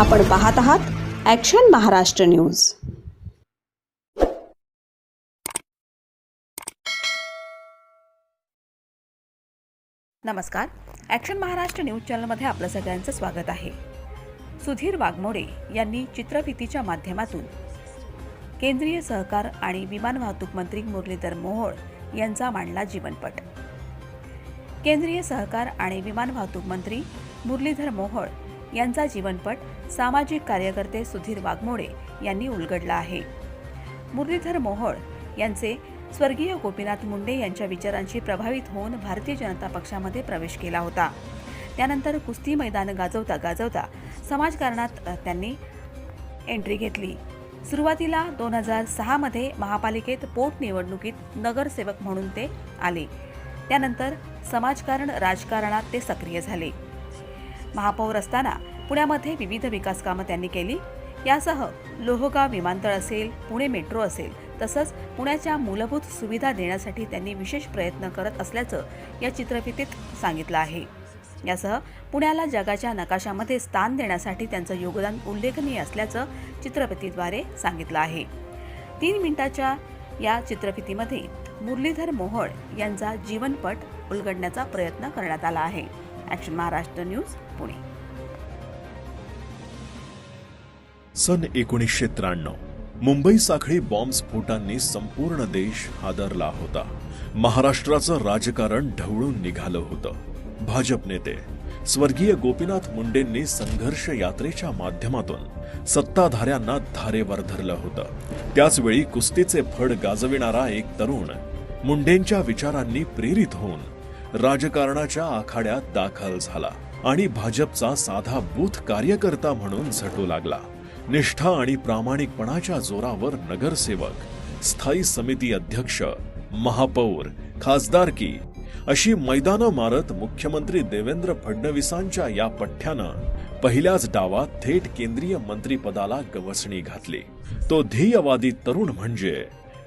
आपण पाहत आहात ॲक्शन महाराष्ट्र न्यूज नमस्कार. ॲक्शन महाराष्ट्र न्यूज चॅनलमध्ये आपलं सगळ्यांचं स्वागत आहे. सुधीर वाघमोडे यांनी चित्रफितीच्या माध्यमातून केंद्रीय सहकार आणि विमान वाहतूक मंत्री मुरलीधर मोहोळ यांचा मांडला जीवनपट. केंद्रीय सहकार आणि विमान वाहतूक मंत्री मुरलीधर मोहोळ यांचा जीवनपट सामाजिक कार्यकर्ते सुधीर वाघमोडे यांनी उलगडला आहे. मुरलीधर मोहोळ यांचे स्वर्गीय गोपीनाथ मुंडे यांच्या विचारांशी प्रभावित होऊन भारतीय जनता पक्षामध्ये प्रवेश केला होता. त्यानंतर कुस्ती मैदान गाजवता गाजवता समाजकारणात त्यांनी एंट्री घेतली. सुरुवातीला दोन हजार सहामध्ये महापालिकेत पोटनिवडणुकीत नगरसेवक म्हणून ते आले. त्यानंतर समाजकारण राजकारणात ते सक्रिय झाले. महापौर असताना पुण्यामध्ये विविध विकास कामं त्यांनी केली. यासह लोहगाव विमानतळ असेल पुणे मेट्रो असेल तसंच पुण्याच्या मूलभूत सुविधा देण्यासाठी त्यांनी विशेष प्रयत्न करत असल्याचं या चित्रफितीत सांगितलं आहे. यासह पुण्याला जगाच्या नकाशामध्ये स्थान देण्यासाठी त्यांचं योगदान उल्लेखनीय असल्याचं चित्रफितीद्वारे सांगितलं आहे. तीन मिनिटाच्या या चित्रफितीमध्ये मुरलीधर मोहोळ यांचा जीवनपट उलगडण्याचा प्रयत्न करण्यात आला आहे. Action Maharashtra news Pune. सन एकोणीसशे त्र्याण्णव. मुंबई साखळी बॉम्ब स्फोटांनी संपूर्ण देश हादरला होता. महाराष्ट्राचं राजकारण ढवळून निघालं होतं. भाजप नेते स्वर्गीय गोपीनाथ मुंडेंनी संघर्ष यात्रेच्या माध्यमातून सत्ताधाऱ्यांना धारेवर धरलं होतं. त्याचवेळी कुस्तीचे फड गाजविणारा एक तरुण मुंडेंच्या विचारांनी प्रेरित होऊन राजकारणाच्या आखाड्यात दाखल झाला. आणि भाजपचा साधा बूथ कार्यकर्ता म्हणून झटू लागला. निष्ठा आणि प्रामाणिकपणाच्या जोरावर नगरसेवक स्थायी समिती अध्यक्ष महापौर खासदारकी अशी मैदानं मारत मुख्यमंत्री देवेंद्र फडणवीसांच्या या पठ्ठ्यानं पहिल्याच डावात थेट केंद्रीय मंत्रीपदाला गवसणी घातली. तो ध्येयवादी तरुण म्हणजे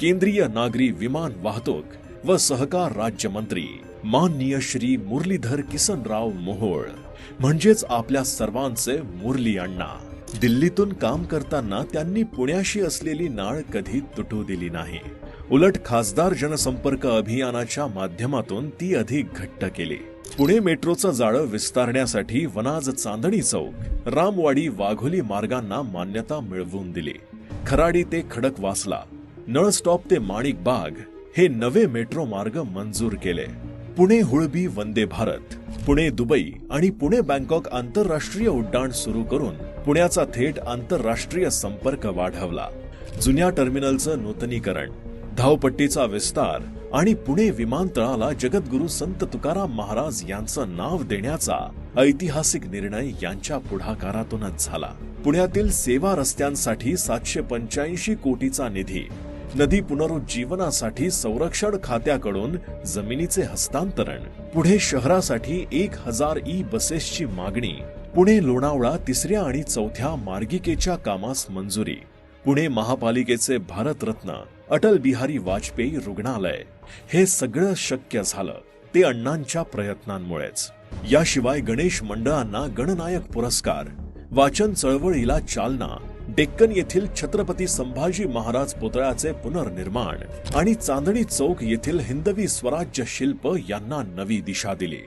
केंद्रीय नागरी विमान वाहतूक व सहकार राज्यमंत्री माननीय श्री मुरलीधर किसनराव मोहोळ. म्हणजेच आपल्या सर्वांचे मुरली अण्णा. दिल्लीतून काम करताना त्यांनी पुण्याशी असलेली नाळ कधी तुटू दिली नाही. उलट खासदार जनसंपर्क अभियानाच्या माध्यमातून ती अधिक घट्ट केली. पुणे मेट्रोचं जाळं विस्तारण्यासाठी वनाज चांदणी चौक रामवाडी वाघोली मार्गांना मान्यता मिळवून दिली. खराडी ते खडक वासला नळ स्टॉप ते माणिक बाग हे नवे मेट्रो मार्ग मंजूर केले. पुणे हुळबी वंदे भारत पुणे दुबई आणि पुणे बँकॉक आंतरराष्ट्रीय उड्डाण सुरू करून पुण्याचा थेट आंतरराष्ट्रीय संपर्क वाढवला. जुन्या टर्मिनलचं नूतनीकरण धावपट्टीचा विस्तार आणि पुणे विमानतळाला जगद्गुरु संत तुकाराम महाराज यांचं नाव देण्याचा ऐतिहासिक निर्णय यांच्या पुढाकारातूनच झाला. पुण्यातील सेवा रस्त्यांसाठी सातशे पंच्याऐंशी कोटीचा निधी नदी पुनरुज्जीवनासाठी संरक्षण खात्याकडून जमिनीचे हस्तांतरण. पुढे शहरासाठी एक हजार ई बसेसची मागणी. पुणे लोणावळा तिसऱ्या आणि चौथ्या मार्गिकेच्या कामास मंजुरी. पुणे महापालिकेचे भारतरत्न अटल बिहारी वाजपेयी रुग्णालय. हे सगळं शक्य झालं. ते अण्णांच्या प्रयत्नांमुळेच. याशिवाय गणेश मंडळांना गणनायक पुरस्कार वाचन चळवळीला चालना डेक्कन येथील छत्रपती संभाजी महाराज पुतळ्याचे पुनर्निर्माण आणि चांदणी चौक येथील हिंदवी स्वराज्य शिल्प यांना नवी दिशा दिली.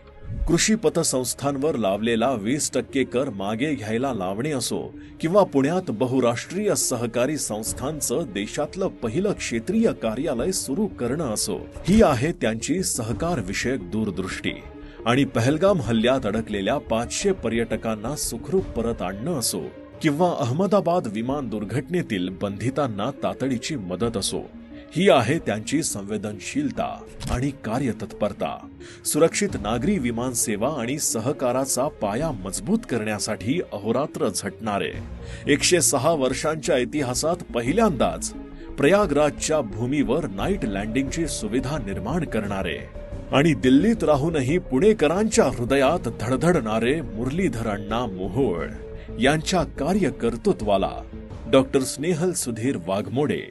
कृषी पतसंस्थांवर लावलेला वीस टक्के कर मागे घ्यायला लावणे असो किंवा पुण्यात बहुराष्ट्रीय सहकारी संस्थांचं देशातलं पहिलं क्षेत्रीय कार्यालय सुरू करणं असो ही आहे त्यांची सहकार विषयक दूरदृष्टी. आणि पहलगाम हल्ल्यात अडकलेल्या पाचशे पर्यटकांना सुखरूप परत आणणं असो किंवा अहमदाबाद विमान दुर्घटनेतील बंधितांना तातडीची मदत असो. ही आहे त्यांची संवेदनशीलता आणि कार्यतत्परता. सुरक्षित नागरी विमान सेवा आणि सहकाराचा पाया मजबूत करण्यासाठी अहोरात्र झटणारे. एकशे सहा वर्षांच्या इतिहासात पहिल्यांदाच प्रयागराजच्या भूमीवर नाईट लँडिंगची सुविधा निर्माण करणारे आणि दिल्लीत राहूनही पुणेकरांच्या हृदयात धडधडणारे मुरलीधरांना मोहोळ. यांच्या कार्यकर्तृत्वाला डॉक्टर स्नेहल सुधीर वाघमोडे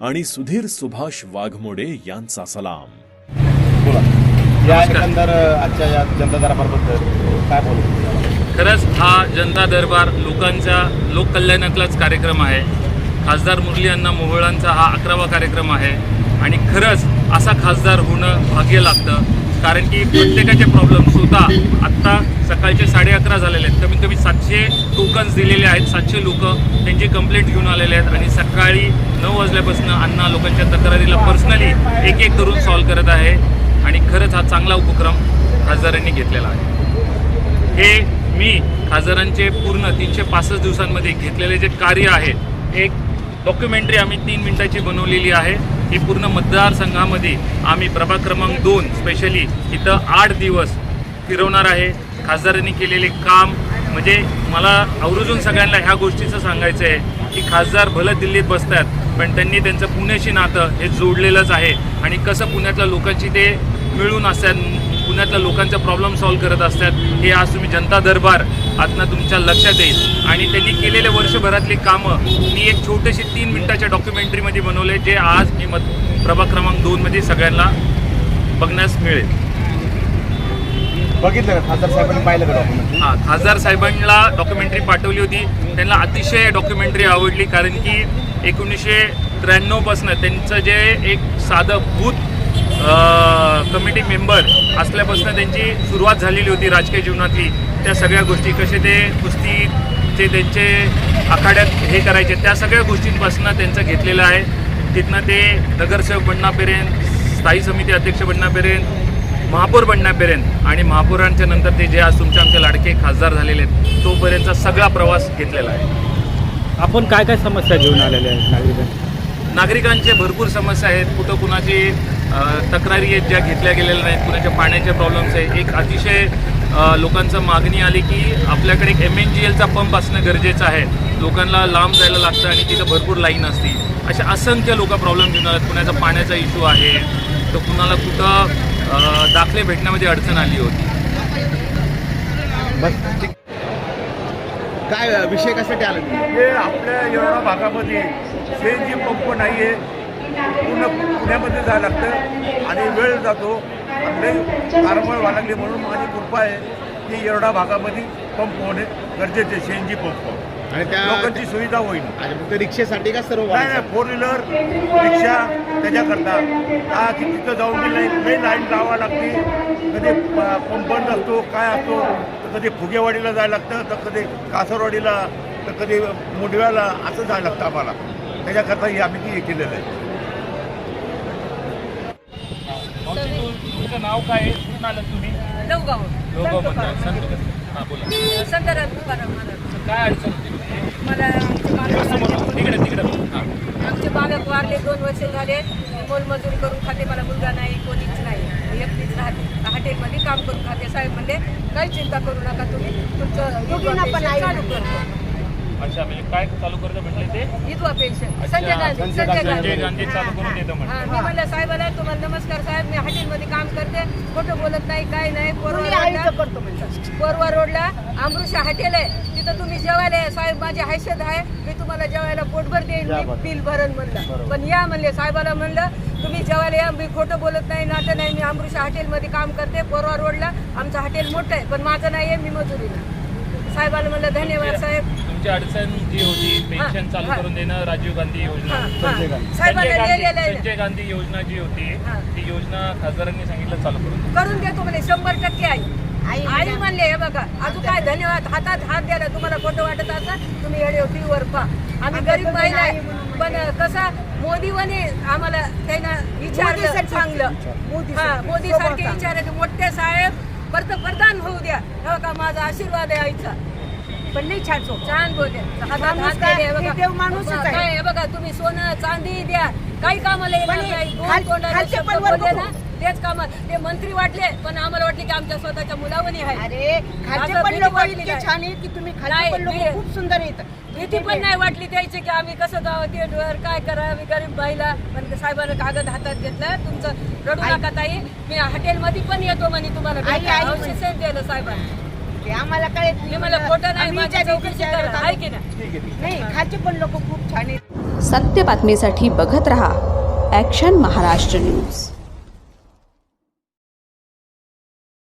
आणि सुधीर सुभाष वाघमोडे यांचा सलाम. बोला. या नमस्कार. एकंदर आजच्या या जनता दरबारबद्दल काय बोलू? खरंच हा जनता दरबार लोकांच्या लोककल्याणातलाच कार्यक्रम आहे. खासदार मुरली अण्णा मोहोळांचा हा अकरावा कार्यक्रम आहे. आणि खरंच असा खासदार होणं भाग्य लागतं. कारण की प्रत्येकाचे प्रॉब्लेम आत्ता सकाळचे साडे अकरा झालेले आहेत. कमीत कमी सातशे टोकन्स दिलेले आहेत. सातशे लोक त्यांची कंप्लेंट घेऊन आलेले आहेत. आणि सकाळी नऊ वाजल्यापासून अण्णा लोकांच्या तक्रारीला पर्सनली एक एक करून सॉल्व करत आहे. आणि खरंच हा चांगला उपक्रम खासदारांनी घेतलेला आहे. हे मी खासदारांचे पूर्ण तीनशे पासष्ट दिवसांमध्ये घेतलेले जे कार्य आहे एक डॉक्युमेंटरी आम्ही तीन मिनिटाची बनवलेली आहे. ही पूर्ण मतदारसंघामध्ये आम्ही प्रभाग क्रमांक दोन स्पेशली इथं आठ दिवस फिरवणार आहे. खासदारांनी केलेले काम म्हणजे मला आवर्जून सगळ्यांना ह्या गोष्टीचं सांगायचं आहे की खासदार भलं दिल्लीत बसतात पण त्यांनी त्यांचं पुण्याशी नातं हे जोडलेलंच आहे. आणि कसं पुण्यातल्या लोकांची ते मिळून असतात पुण्यातल्या लोकांचा प्रॉब्लेम सॉल्व्ह करत असतात. हे आज तुम्ही जनता दरबार आतनं तुमच्या लक्षात येईल. आणि त्यांनी केलेले वर्षभरातली कामं मी एक छोटीशी तीन मिनिटाच्या डॉक्युमेंटरीमध्ये बनवले जे आज मी मत प्रभाग क्रमांक दोनमध्ये सगळ्यांना बघण्यास मिळेल. बघितलं का? खासदार साहेबांनी पाहिलं हां खासदार साहेबांना डॉक्युमेंटरी पाठवली होती. त्यांना अतिशय डॉक्युमेंटरी आवडली कारण की एकोणीसशे त्र्याण्णवपासनं त्यांचं जे एक साधं बूथ कमिटी मेंबर असल्यापासून त्यांची सुरुवात झालेली होती राजकीय जीवनातली. त्या सगळ्या गोष्टी कसे ते कुस्तीचे त्यांचे आखाड्यात हे करायचे त्या सगळ्या गोष्टींपासून त्यांचं घेतलेलं आहे. तिथनं ते नगरसेवक बनण्यापर्यंत स्थायी समिती अध्यक्ष बनण्यापर्यंत महापौर बनण्यापर्यंत आणि महापौरांच्या नंतर ते जे आज तुमच्या आमचे लाडके खासदार झालेले आहेत तोपर्यंतचा सगळा प्रवास घेतलेला आहे. आपण काय काय समस्या घेऊन आलेल्या आहेत नागरिकांना नागरिकांचे भरपूर समस्या आहेत. कुठं कुणाची तक्रारी आहेत ज्या घेतल्या गेलेल्या नाहीत. कुणाच्या पाण्याचे प्रॉब्लेम्स आहेत. एक अतिशय लोकांचं मागणी आली की आपल्याकडे एक एम एन जी एलचा पंप असणं गरजेचं आहे. लोकांना लांब जायला लागतं आणि तिथं भरपूर लाईन असते अशा असंख्य लोक प्रॉब्लेम घेऊन आले कुणाचा पाण्याचा इश्यू आहे. तर कुणाला कुठं दाखले भेटण्यामध्ये अडचण आली होती. बस. काय विषय कशासाठी आला? हे आपल्या एवढ्या भागामध्ये सीएनजी पंप नाही आहे पूर्ण पुण्यामध्ये जायला लागतं आणि वेळ जातो. आणि लई कारमळ व्हायला लागली म्हणून माझी कृपा आहे की एवढ्या भागामध्ये पंप होणे गरजेचे सीएनजी पंप. आणि त्या लोकांची सुविधा होईल. अच्छा, फक्त रिक्षेसाठी का सर्व नाही नाही फोर व्हीलर रिक्षा त्याच्याकरता. का की तिथं जाऊन बी लाईन लई लाईन लावावं लागते. कधी पंप बंद असतो काय असतो कधी फुगेवाडीला जायला लागतं तर कधी कासरवाडीला तर कधी मुडव्याला असं जायला लागतं आम्हाला. त्याच्याकरता हे आम्ही हे केलेलं आहे. तुमचं नाव काय आहे? कुठून आलं तुम्ही? लवगाव हां बोला. संताराम तुकाराम महाराज. काय अडचण होती? मला आमचे तिकडे तिकडे. हां. आमचे मालक वारले दोन वर्ष झाले. मोलमजुरी करून खाते मला मुलगा नाही कोणीच नाही. मी एकटीच राहते. हॉटेलमध्ये काम करून खाते. साहेब म्हणले काही चिंता करू नका तुम्ही. तुमचं चालू करतो. अच्छा म्हणजे काय चालू करतं म्हटले ते? विधवा पेन्शन. संजय गांधी संजय गांधी चालू करून देतं हा, म्हटलं. मी म्हणलं साहेबाला तुम्हाला नमस्कार साहेब मी हॉटेलमध्ये काम करते. खोटं बोलत नाही काय नाही. कोरवा रोडला अमृषा हॉटेल आहे. तिथं तुम्ही जेवायला. साहेब माझी हैसियत आहे. मी तुम्हाला जेवायला पोटभर देईन मी बिल भरण म्हणलं. पण या म्हणले साहेबाला म्हणलं तुम्ही जेवायला या. मी खोटं बोलत नाही नाटं नाही. मी अमृषा हॉटेलमध्ये काम करते. कोरवा रोडला आमचं हॉटेल मोठं आहे. पण माझं नाही आहे मी मजुरीला. साहेबाला म्हणलं धन्यवाद साहेब तुमची अडचण जी होती पेन्शन चालू. करून देणं राजीव गांधी योजना. संजय साहेबांना गांधी लिहिलेलं आहे संजय गांधी योजना जी होती हा. ती योजना खासदारांनी सांगितलं चालू करून दे. करून देतो म्हणे शंभर टक्के आई आई म्हणले हे बघा अजून काय धन्यवाद हातात हात द्यायला तुम्हाला खोटं वाटत असं तुम्ही येडे टीव्हीवर पहा आम्ही गरीब महिला आहे. पण कसा मोदी वने आम्हाला त्यांना विचारलं चांगलं हा मोदी सारखे विचारले मोठे साहेब पंतप्रधान होऊ द्या. हे बघा माझा आशीर्वाद आहे आईचा. पण नाही छान छान बोलले. हातात हात दिले, बघा. काय बघा तुम्ही सोनं चांदी द्या. काही कामाला येणार नाही. दोन तोंडाने शब्द बोलले ना तेच कामात. ते मंत्री वाटले पण आम्हाला वाटले की आमच्या स्वतःच्या मुलावणी आहे. अरे खालचे असं पण भीती लोक वाटली इतके नाही. छान आहेत की तुम्ही नाही, खालचे पण लोक मी- खूप सुंदर आहेत. भीती पण नाही वाटली द्यायची की आम्ही कसं गावात येणार काय करा आम्ही गरीब बाईला. पण साहेबांना कागद हातात घेतला. तुमचं रडू नका ताई. मी हॉटेलमध्ये पण येतो म्हणे तुम्हाला. भेटायला. दिलं साहेबांनी. ते आम्हाला कळत मी मला खोटं नाही आम्ही माझ्या विचार- चौकशी विचार- करा. आहे की नाही? नाही खालचे पण लोक खूप छान आहेत. सत्य बातमीसाठी बघत रहा ॲक्शन महाराष्ट्र न्यूज